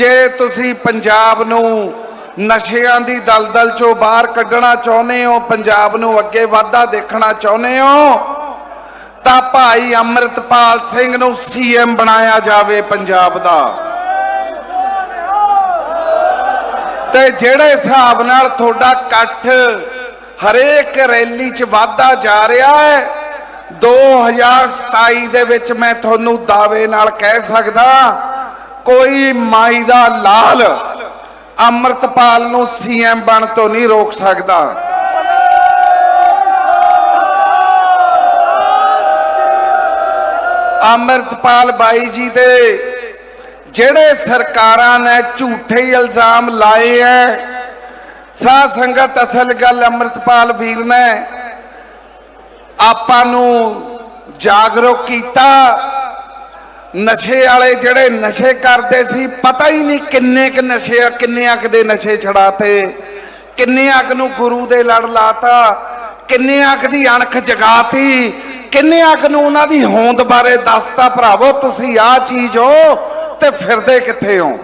ਜੇ ਤੁਸੀਂ ਪੰਜਾਬ ਨੂੰ ਨਸ਼ਿਆਂ ਦੀ ਦਲਦਲ ਚੋਂ ਬਾਹਰ ਕੱਢਣਾ ਚਾਹੁੰਦੇ ਹੋ, ਪੰਜਾਬ ਨੂੰ ਅੱਗੇ ਵਾਧਾ ਦੇਖਣਾ ਚਾਹੁੰਦੇ ਹੋ, ਤਾਂ ਭਾਈ ਅੰਮ੍ਰਿਤਪਾਲ ਸਿੰਘ ਨੂੰ ਸੀਐਮ ਬਣਾਇਆ ਜਾਵੇ ਪੰਜਾਬ ਦਾ। ਤੇ ਜਿਹੜੇ ਹਿਸਾਬ ਨਾਲ ਤੁਹਾਡਾ ਇਕੱਠ ਹਰੇਕ ਰੈਲੀ 'ਚ ਵਾਧਾ ਜਾ ਰਿਹਾ ਹੈ 2027 ਦੇ ਵਿੱਚ ਮੈਂ ਤੁਹਾਨੂੰ ਦਾਅਵੇ ਨਾਲ ਕਹਿ ਸਕਦਾ ਕੋਈ ਮਾਈ ਦਾ ਲਾਲ ਅੰਮ੍ਰਿਤਪਾਲ ਨੂੰ ਸੀਐਮ ਬਣ ਤੋਂ ਨਹੀਂ ਰੋਕ ਸਕਦਾ। ਅੰਮ੍ਰਿਤਪਾਲ ਬਾਈ ਜੀ ਦੇ ਜਿਹੜੇ ਸਰਕਾਰਾਂ ਨੇ ਝੂਠੇ ਇਲਜ਼ਾਮ ਲਾਏ ਐ ਸਾਹ ਸੰਗਤ ਅਸਲ ਗੱਲ ਅੰਮ੍ਰਿਤਪਾਲ ਵੀਰ ਨੇ ਆਪਾਂ ਨੂੰ ਜਾਗਰੂਕ ਕੀਤਾ। ਨਸ਼ੇ ਵਾਲੇ ਜਿਹੜੇ ਨਸ਼ੇ ਕਰਦੇ ਸੀ, ਪਤਾ ਹੀ ਨਹੀਂ ਕਿੰਨੇ ਕ ਨਸ਼ੇ ਆ ਕਿੰਨੇ ਅੱਕ ਦੇ ਨਸ਼ੇ ਛੜਾਤੇ ਕਿੰਨੇ ਅੱਕ ਨੂੰ ਗੁਰੂ ਦੇ ਲੜ ਲਾਤਾ ਕਿੰਨੇ ਅੱਕ ਦੀ ਅਣਖ ਜਗਾਤੀ ਕਿੰਨੇ ਅੱਕ ਨੂੰ ਉਹਨਾਂ ਦੀ ਹੋਂਦ ਬਾਰੇ ਦੱਸਤਾ, ਭਰਾਵੋ, ਤੁਸੀਂ ਆਹ ਚੀਜ਼ ਹੋ ਤੇ ਫਿਰਦੇ ਕਿੱਥੇ ਹੋ?